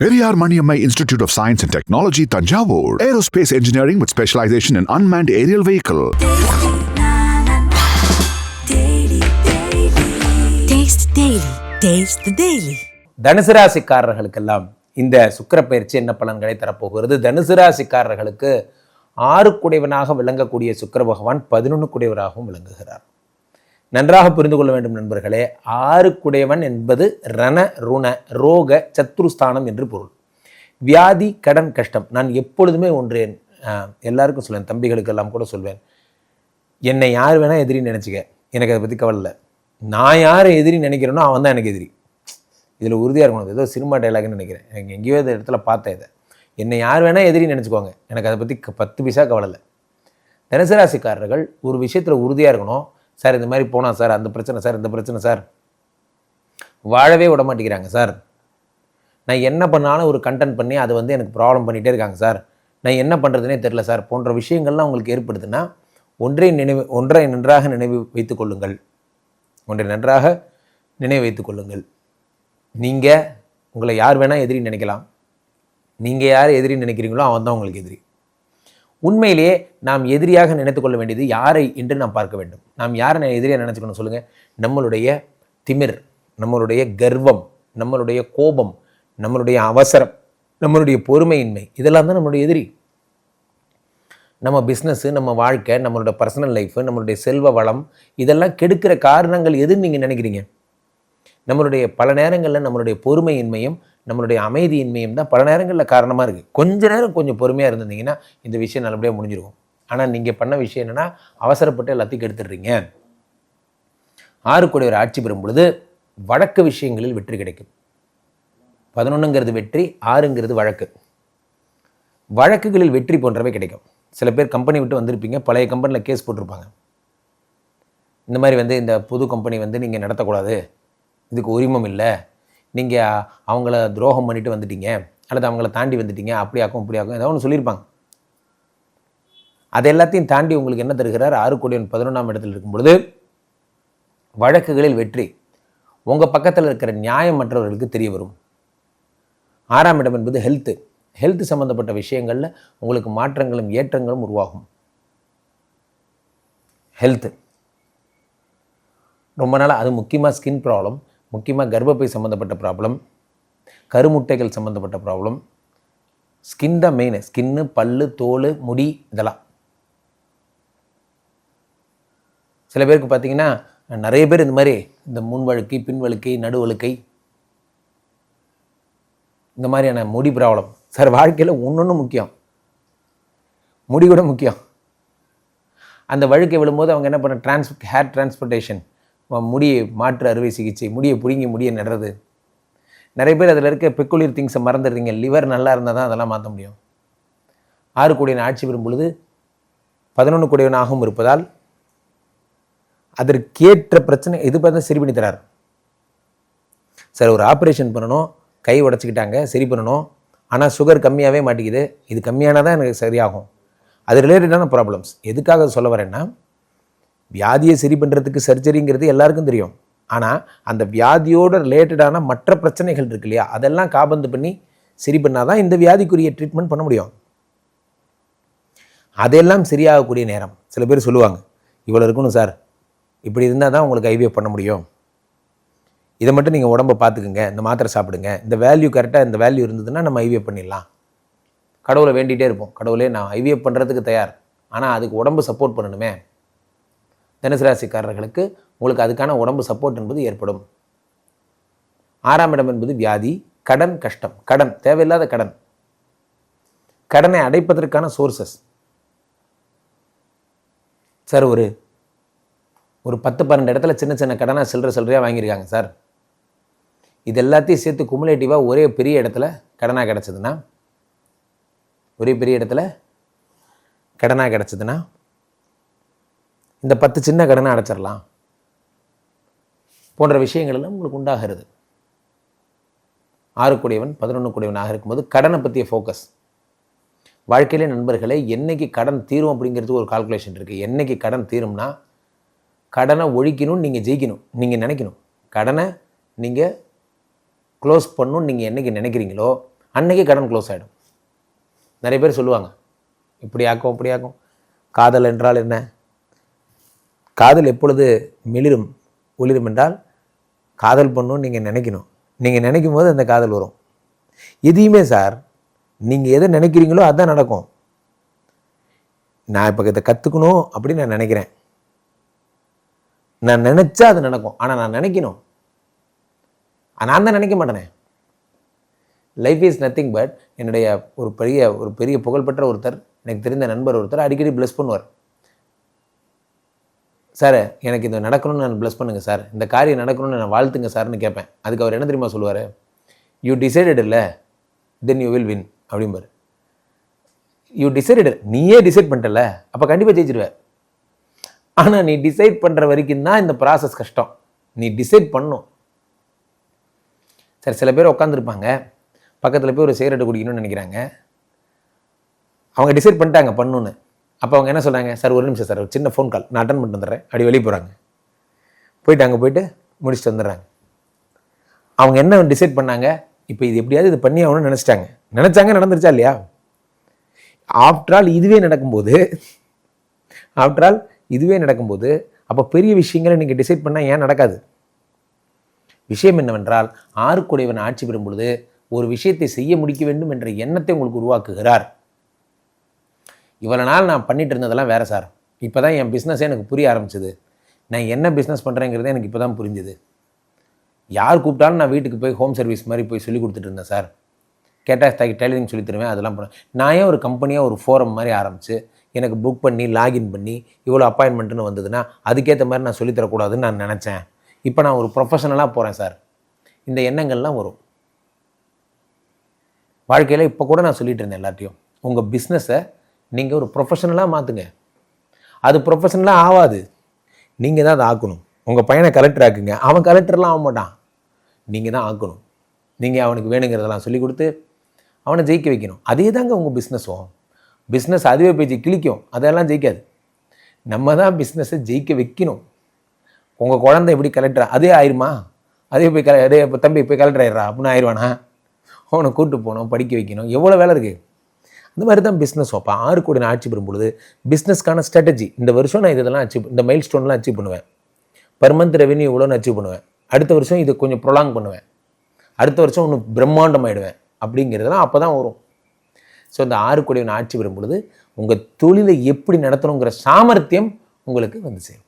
Periyar Maniammai Institute of Science and Technology, Tanjavur. Aerospace engineering with specialization in unmanned aerial vehicle. Taste Daily. Taste the Daily. தனுசு ராசிக்காரர்களுக்கெல்லாம் இந்த சுக்கிர பயிற்சி என்ன பலன்களை தரப்போகிறது தனுசு ராசிக்காரர்களுக்கு ஆறு குடைவனாக விளங்கக்கூடிய சுக்கிர பகவான் பதினொன்று குடைவராகவும் விளங்குகிறார் நன்றாக புரிந்து கொள்ள வேண்டும் நண்பர்களே ஆறுக்குடையவன் என்பது ரண ருண ரோக சத்ருஸ்தானம் என்று பொருள். வியாதி கடன் கஷ்டம். நான் எப்பொழுதுமே ஒன்று எல்லாருக்கும் சொல்வேன் தம்பிகளுக்கெல்லாம் கூட சொல்வேன். என்னை யார் வேணால் எதிரின்னு நினச்சிக்க. எனக்கு அதை பற்றி கவலை இல்லை. நான் யார் எதிரி நினைக்கிறேனோ அவன் தான் எனக்கு எதிரி. இதில் உறுதியாக இருக்கணும். ஏதோ சினிமா டைலாக்னு நினைக்கிறேன். எனக்கு எங்கேயோ இந்த இடத்துல பார்த்தேன் இதை. என்னை யார் வேணால் எதிரி நினச்சிக்கோங்க. எனக்கு அதை பற்றி க- பத்து பைசா கவலை இல்லை. தனுசு ராசிக்காரர்கள் ஒரு விஷயத்தில் உறுதியாக இருக்கணும். சார் இந்த மாதிரி போனால் சார் அந்த பிரச்சனை சார் இந்த பிரச்சனை சார். வாழவே விட மாட்டேங்கிறாங்க சார். நான் என்ன பண்ணாலும் ஒரு கண்டென்ட் பண்ணி அது வந்து எனக்கு ப்ராப்ளம் பண்ணிகிட்டே இருக்காங்க சார். நான் என்ன பண்ணுறதுனே தெரில சார். போன்ற விஷயங்கள்லாம் உங்களுக்கு ஏற்படுதுன்னா ஒன்றை நினைவு ஒன்றை நன்றாக நினைவு வைத்து கொள்ளுங்கள். ஒன்றை நன்றாக நினைவு வைத்து கொள்ளுங்கள். நீங்கள் உங்களை யார் வேணால் எதிரி நினைக்கலாம். நீங்கள் யார் எதிரி நினைக்கிறீங்களோ அவன் தான் உங்களுக்கு எதிரி. உண்மையிலேயே நாம் எதிரியாக நினைத்து கொள்ள வேண்டியது யாரை என்று நாம் பார்க்க வேண்டும். நாம் யாரை எதிரியாக நினச்சிக்கணும் சொல்லுங்கள் நம்மளுடைய திமிர் நம்மளுடைய கர்வம் நம்மளுடைய கோபம் நம்மளுடைய அவசரம் நம்மளுடைய பொறுமையின்மை இதெல்லாம் தான் நம்மளுடைய எதிரி. நம்ம பிஸ்னஸ்ஸு நம்ம வாழ்க்கை நம்மளோட பர்சனல் லைஃபு நம்மளுடைய செல்வ வளம் இதெல்லாம் கெடுக்கிற காரணங்கள் எதுன்னு நீங்கள் நினைக்கிறீங்க? நம்மளுடைய பல நேரங்களில் நம்மளுடைய பொறுமையின்மையும் நம்மளுடைய அமைதியின்மையும் தான் பல நேரங்களில் காரணமாக இருக்குது கொஞ்ச நேரம் கொஞ்சம் பொறுமையாக இருந்திருந்தீங்கன்னா இந்த விஷயம் நல்லபடியாக முடிஞ்சிருக்கும். ஆனால் நீங்கள் பண்ண விஷயம் என்னென்னா அவசரப்பட்டு எல்லாத்தையும் கெடுத்துடுறீங்க. ஆறு கோடி ஒரு ஆட்சி பெறும் பொழுது வழக்கு விஷயங்களில் வெற்றி கிடைக்கும். பதினொன்றுங்கிறது வெற்றி ஆறுங்கிறது வழக்கு. வழக்குகளில் வெற்றி போன்றவை கிடைக்கும். சில பேர் கம்பெனி விட்டு வந்திருப்பீங்க பழைய கம்பெனியில் கேஸ் போட்டிருப்பாங்க. இந்த மாதிரி வந்து இந்த புது கம்பெனி வந்து நீங்கள் நடத்தக்கூடாது. இதுக்கு உரிமம் இல்லை. நீங்கள் அவங்கள துரோகம் பண்ணிட்டு வந்துட்டீங்க அல்லது அவங்கள தாண்டி வந்துட்டீங்க அப்படியாக்கும் இப்படியாக்கும் ஏதாவது ஒன்று சொல்லியிருப்பாங்க. அது எல்லாத்தையும் தாண்டி உங்களுக்கு என்ன தருகிறார்? ஆறு கோடியன் பதினொன்றாம் இடத்தில் இருக்கும் பொழுது வழக்குகளில் வெற்றி உங்கள் பக்கத்தில் இருக்கிற நியாயம் மற்றவர்களுக்கு தெரிய வரும். ஆறாம் இடம் என்பது ஹெல்த்து ஹெல்த் சம்மந்தப்பட்ட விஷயங்களில் உங்களுக்கு மாற்றங்களும் ஏற்றங்களும் உருவாகும். ஹெல்த்து ரொம்ப நாளாக அது முக்கியமாக ஸ்கின் ப்ராப்ளம் முக்கியமாக கர்ப்பப்பை சம்மந்தப்பட்ட ப்ராப்ளம் கருமுட்டைகள் சம்மந்தப்பட்ட ப்ராப்ளம் ஸ்கின் தான் மெயின் ஸ்கின்னு பல்லு தோல் முடி இதெல்லாம். சில பேருக்கு பார்த்தீங்கன்னா நிறைய பேர் இந்த மாதிரி இந்த முன் வழுக்கை பின் வழுக்கை நடு வழுக்கை இந்த மாதிரியான முடி ப்ராப்ளம் சார் வாழ்க்கையில் ஒன்று முக்கியம். முடி கூட முக்கியம். அந்த வழுக்கை விழும்போது அவங்க என்ன பண்ண டிரான்ஸ் ஹேர் டிரான்ஸ்போர்ட்டேஷன் முடியை மாற்று அறுவை சிகிச்சை முடியை பிடுங்கி முடியை நடுறது. நிறைய பேர் அதில் இருக்க பெக்குலியர் திங்ஸை மறந்துடுறீங்க. லிவர் நல்லா இருந்தால் தான் அதெல்லாம் மாற்ற முடியும். ஆறு கோடியன் ஆட்சி பெறும் பொழுது பதினொன்று கோடியவனாகவும் இருப்பதால் அதற்கேற்ற பிரச்சனை எது பார்த்தா சரி பண்ணி தரார். சார் ஒரு ஆப்ரேஷன் பண்ணணும் கை உடச்சிக்கிட்டாங்க சரி பண்ணணும். ஆனால் சுகர் கம்மியாகவே மாட்டேங்குது இது கம்மியானால் தான் எனக்கு சரியாகும். அது ரிலேட்டடான ப்ராப்ளம்ஸ் எதுக்காக சொல்ல வரேன்னா வியாதியை சரி பண்ணுறதுக்கு சர்ஜரிங்கிறது எல்லாருக்கும் தெரியும். ஆனால் அந்த வியாதியோட ரிலேட்டடான மற்ற பிரச்சனைகள் இருக்கு இல்லையா? அதெல்லாம் காபந்து பண்ணி சரி பண்ணால் தான் இந்த வியாதிக்குரிய ட்ரீட்மெண்ட் பண்ண முடியும். அதெல்லாம் சரியாகக்கூடிய நேரம். சில பேர் சொல்லுவாங்க இவ்வளோ இருக்கணும் சார். இப்படி இருந்தால் தான் உங்களுக்கு ஐவிஎஃப் பண்ண முடியும். இதை மட்டும் நீங்கள் உடம்ப பார்த்துக்குங்க இந்த மாத்திரை சாப்பிடுங்க. இந்த வேல்யூ கரெக்டாக இந்த வேல்யூ இருந்ததுன்னா நம்ம ஐவிஎஃப் பண்ணிடலாம். கடவுளை வேண்டிகிட்டே இருப்போம். கடவுளே நான் ஐவிஎஃப் பண்ணுறதுக்கு தயார். ஆனால் அதுக்கு உடம்பு சப்போர்ட் பண்ணணுமே. தனுசு ராசிக்காரர்களுக்கு உங்களுக்கு அதுக்கான உடம்பு சப்போர்ட் என்பது ஏற்படும். ஆறாம் இடம் என்பது வியாதி கடன் கஷ்டம் கடன் தேவையில்லாத கடன். கடனை அடைப்பதற்கான சோர்சஸ் சார் ஒரு ஒரு பத்து பன்னெண்டு இடத்துல சின்ன சின்ன கடனாக சில்லற சில்லறையாக வாங்கியிருக்காங்க சார் இது எல்லாத்தையும் சேர்த்து குமுலேட்டிவாக ஒரே பெரிய இடத்துல கடனாக கிடச்சதுன்னா ஒரே பெரிய இடத்துல கடனாக கிடச்சதுன்னா இந்த பத்து சின்ன கடனை அடைச்சிடலாம். போன்ற விஷயங்கள் எல்லாம் உங்களுக்கு உண்டாகிறது. ஆறு கூடியவன் பதினொன்று கூடியவனாக இருக்கும்போது கடனை பற்றிய ஃபோக்கஸ் வாழ்க்கையிலே நண்பர்களே என்னைக்கு கடன் தீரும் அப்படிங்கிறதுக்கு ஒரு கால்குலேஷன் இருக்குது என்னைக்கு கடன் தீரும்னா கடனை ஒழிக்கணும்னு நீங்கள் ஜெயிக்கணும் நீங்கள் நினைக்கணும். கடனை நீங்கள் க்ளோஸ் பண்ணணும்னு நீங்கள் என்னைக்கு நினைக்கிறீங்களோ அன்னைக்கே கடன் க்ளோஸ் ஆகிடும் நிறைய பேர் சொல்லுவாங்க இப்படி ஆக்கும் இப்படி ஆக்கும். காதல் என்றால் என்ன? காதல் எப்பொழுது மிளிரும் ஒளிரும் என்றால் காதல் பண்ணணும்னு நீங்கள் நினைக்கணும். நீங்கள் நினைக்கும் போது அந்த காதல் வரும். எதையுமே சார் நீங்கள் எதை நினைக்கிறீங்களோ அதுதான் நடக்கும். நான் இப்போ இதை கற்றுக்கணும் அப்படின்னு நான் நினைக்கிறேன். நான் நினச்சா அது நடக்கும். ஆனால் நான் நினைக்கணும். நான் தான் நினைக்க மாட்டேனே. லைஃப் இஸ் நத்திங் பட் என்னுடைய ஒரு பெரிய ஒரு பெரிய புகழ்பெற்ற ஒருத்தர் எனக்கு தெரிந்த நண்பர் ஒருத்தர் அடிக்கடி ப்ளஸ் பண்ணுவார். சார் எனக்கு இது நடக்கணும்னு நான் ப்ளஸ் பண்ணுங்கள் சார். இந்த காரியம் நடக்கணும்னு நான் வாழ்த்துங்க சார்னு கேட்பேன் அதுக்கு அவர் என்ன தெரியுமா சொல்லுவார்? யூ டிசைடட் இல்லை தென் யூ வில் வின் அப்படிம்பாரு. யூ டிசைடட் நீயே டிசைட் பண்ணிட்டல அப்போ கண்டிப்பாக ஜெயிச்சிருவ. ஆனால் நீ டிசைட் பண்ணுற வரைக்கும் தான் இந்த ப்ராசஸ் கஷ்டம். நீ டிசைட் பண்ணும். சார் சில பேர் உட்காந்துருப்பாங்க பக்கத்தில் போய் ஒரு சிகரெட்டு குடிக்கணும்னு நினைக்கிறாங்க. அவங்க டிசைட் பண்ணிட்டாங்க பண்ணுன்னு அப்போ அவங்க என்ன சொல்கிறாங்க சார் ஒரு நிமிஷம் சார் ஒரு சின்ன ஃபோன் கால் நான் அட்டன் பண்ணிட்டு வந்துடுறேன். அப்படி வெளியே போகிறாங்க போயிட்டு அங்கே போயிட்டு முடிச்சுட்டு வந்துடுறாங்க. அவங்க என்ன டிசைட் பண்ணாங்க? இப்போ இது எப்படியாவது இது பண்ணி ஆகணும்னு நினச்சிட்டாங்க. நினச்சாங்க நடந்துருச்சா இல்லையா? ஆஃப்டர் ஆல் இதுவே நடக்கும்போது ஆஃப்டர் ஆல் இதுவே நடக்கும்போது அப்போ பெரிய விஷயங்களை நீங்கள் டிசைட் பண்ணால் ஏன் நடக்காது? விஷயம் என்னவென்றால் ஆறுக்குடையவன் ஆட்சி பெறும் பொழுது ஒரு விஷயத்தை செய்ய முடிக்க வேண்டும் என்ற எண்ணத்தை உங்களுக்கு உருவாக்குகிறார். இவ்வளோ நாள் நான் பண்ணிட்டு இருந்ததெல்லாம் வேறு சார். இப்போ தான் என் பிஸ்னஸே எனக்கு புரிய ஆரம்பிச்சது. நான் என்ன பிஸ்னஸ் பண்ணுறேங்கிறதே எனக்கு இப்போ தான் புரிஞ்சுது. யார் கூப்பிட்டாலும் நான் வீட்டுக்கு போய் ஹோம் சர்வீஸ் மாதிரி போய் சொல்லி கொடுத்துட்டு இருந்தேன் சார். கேட்டால் டெய்லரிங் சொல்லி தருவேன் அதெல்லாம் பண்ணேன் நான் ஏன் ஒரு கம்பெனியாக ஒரு ஃபோரம் மாதிரி ஆரம்பித்து எனக்கு புக் பண்ணி லாகின் பண்ணி இவ்வளோ அப்பாயின்மெண்ட்டுன்னு வந்ததுன்னா அதுக்கேற்ற மாதிரி நான் சொல்லித் தரக்கூடாதுன்னு நான் நினச்சேன். இப்போ நான் ஒரு ப்ரொஃபஷனலாக போகிறேன் சார். இந்த எண்ணங்கள்லாம் வரும். வாழ்க்கையில் இப்போ கூட நான் சொல்லிட்டு இருந்தேன் எல்லாத்தையும். உங்கள் பிஸ்னஸை நீங்கள் ஒரு ப்ரொஃபஷனலாக மாற்றுங்க அது ப்ரொஃபஷனலாக ஆகாது நீங்கள் தான் அதை ஆக்கணும். உங்கள் பையனை கலெக்டர் ஆக்குங்க. அவன் கலெக்டர்லாம் ஆக மாட்டான். நீங்கள் தான் ஆக்கணும். நீங்கள் அவனுக்கு வேணுங்கிறதெல்லாம் சொல்லி கொடுத்து அவனை ஜெயிக்க வைக்கணும். அதே தாங்க உங்கள் பிஸ்னஸும் பிஸ்னஸ் அதுவே போய் கிழிக்கும். அதெல்லாம் ஜெயிக்காது. நம்ம தான் பிஸ்னஸை ஜெயிக்க வைக்கணும். உங்கள் குழந்தை எப்படி கலெக்டர் அதே ஆயிருமா? அதே போய் கல அதே தம்பி போய் கலெக்டர் ஆயிடுறா அப்படின்னு ஆயிடுவானா? அவனை கூப்பிட்டு போகணும் படிக்க வைக்கணும். எவ்வளோ வேலை இருக்குது இந்த மாதிரி தான் பிஸ்னஸ் அப்போ ஆறு கோடி நான் ஆட்சி பெறும் பொழுது பிஸ்னஸ்க்கான ஸ்ட்ராட்டஜி இந்த வருஷம் நான் இதெல்லாம் அச்சீவ் இந்த மைல் ஸ்டோன்லாம் அச்சீவ் பண்ணுவேன். பர் மந்த் ரெவன்யூ இவ்வளோன்னு அச்சீவ் பண்ணுவேன். அடுத்த வருஷம் இது கொஞ்சம் ப்ரொலாங் பண்ணுவேன். அடுத்த வருஷம் ஒன்று பிரம்மாண்டம் ஆயிடுவேன் அப்படிங்கிறதெல்லாம் அப்போ தான் வரும். ஸோ இந்த ஆறு கோடி நான் ஆட்சி பெறும் பொழுது உங்கள் தொழிலை எப்படி நடத்தணுங்கிற சாமர்த்தியம் உங்களுக்கு வந்து சேரும்.